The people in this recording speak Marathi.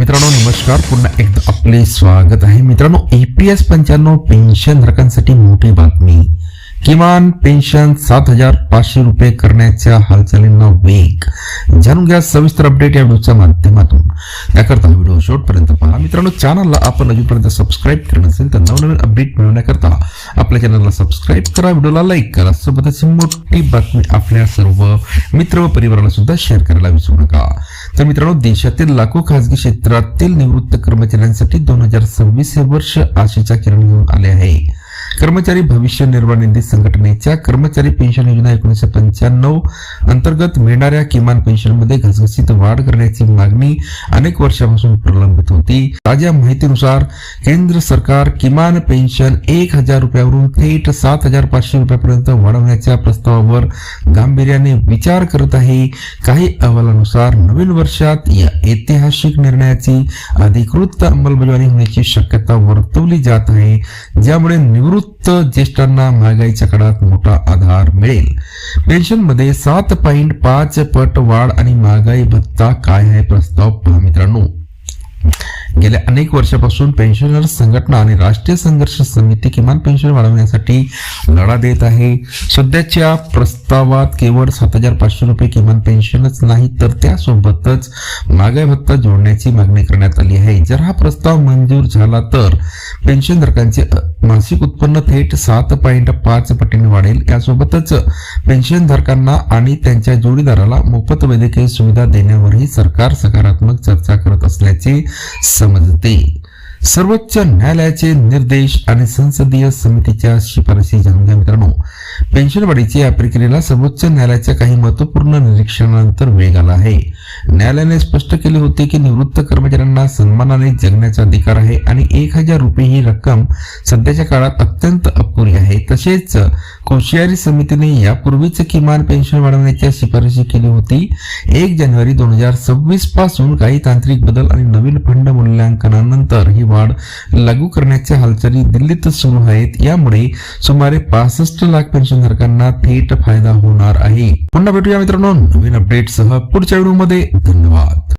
मित्रांनो नमस्कार. पुन्हा एकदा आपले स्वागत आहे. मित्रांनो एपीएस पंच्याण्णव पेन्शन धारकांसाठी मोठी बातमी. किमान पेन्शन सात हजार पाचशे रुपये करण्याच्या हालचालींना वेग. जाणून घ्या सविस्तर अपडेट या व्हिडिओच्या माध्यमातून. त्याकरता व्हिडिओ शेवटपर्यंत पहा. मित्रांनो चॅनलला आपण अजूनपर्यंत सबस्क्राईब केलं नसेल तर नवनवीन अपडेट मिळवण्याकरता आपल्या चॅनलला सबस्क्राईब करा. व्हिडिओला लाईक करा. सोबतच मोठी बातमी आपल्या सर्व मित्र व परिवाराला सुद्धा शेअर करायला विसरू नका. तर मित्रांनो देशातील लाखो खासगी क्षेत्रातील निवृत्त कर्मचाऱ्यांसाठी दोन हजार सव्वीस हे वर्ष आशेच्या किरण घेऊन आले आहे. कर्मचारी भविष्य निर्वाह निधी संघटनेच्या कर्मचारी पेन्शन योजना एकोणीसशे पंच्याण्णव अंतर्गत मिळणाऱ्या किमान पेन्शनमध्ये घसघशीत वाढ करण्याची मागणी अनेक वर्षापासून प्रलंबित होती. ताज्या माहितीनुसार केंद्र सरकार किमान पेन्शन एक हजार रुपयावरून थेट सात हजार पाचशे रुपयापर्यंत वाढवण्याच्या प्रस्तावावर गांभीर्याने विचार करत आहे. काही अहवालानुसार नवीन वर्षात या ऐतिहासिक निर्णयाची अधिकृत अंमलबजावणी होण्याची शक्यता वर्तवली जात आहे. ज्यामुळे निवृत्त ज्येष्ठांना महागाईच्या काळात मोठा आधार मिळेल. पेन्शनमध्ये सात पॉईंट पाच पट वाढ आणि महागाई भत्ता काय आहे प्रस्ताव पहा मित्रांनो. गेल्या अनेक वर्षापासून पेन्शनर संघटना आणि राष्ट्रीय संघर्ष समिती किमान पेन्शन वाढवण्यासाठी लढा देत आहे. सध्याच्या प्रस्तावात केवळ सात हजार पाचशे रुपये किमान पेन्शनच नाही तर त्यासोबतच महागाई भत्ता जोडण्याची मागणी करण्यात आली आहे. जर हा प्रस्ताव मंजूर झाला तर पेन्शनधारकांचे मासिक उत्पन्न थेट सात पॉईंट पाच पटीने वाढेल. यासोबतच पेन्शनधारकांना आणि त्यांच्या जोडीदाराला मोफत वैद्यकीय सुविधा देण्यावरही सरकार सकारात्मक चर्चा करत असल्याचे समजते. सर्वोच्च न्यायालयाचे निर्देश आणि संसदीय समितीच्या शिफारशी जाणून घ्या मित्रांनो. पेन्शनवाढीच्या या प्रक्रियेला सर्वोच्च न्यायालयाच्या काही महत्त्वपूर्ण निरीक्षणानंतर वेग आला आहे. न्यायालयाने स्पष्ट केले होते की निवृत्त कर्मचाऱ्यांना सन्मानाने जगण्याचा अधिकार आहे आणि एक हजार रुपये ही रक्कम सध्याच्या काळात अत्यंत तसेच कोश्यारी समितीने यापूर्वीच किमान पेन्शन वाढवण्याच्या शिफारशी केली होती. एक जानेवारी दोन हजार सव्वीसपासून काही तांत्रिक बदल आणि नवीन फंड मूल्यांकनानंतर ही वाढ लागू करण्याच्या हालचाली दिल्लीत सुरू आहेत. यामुळे सुमारे पासष्ट लाख पेन्शनधारकांना थेट फायदा होणार आहे. पुन्हा भेटूया मित्रांनो नवीन अपडेटसह पुढच्या व्हिडिओमध्ये. धन्यवाद.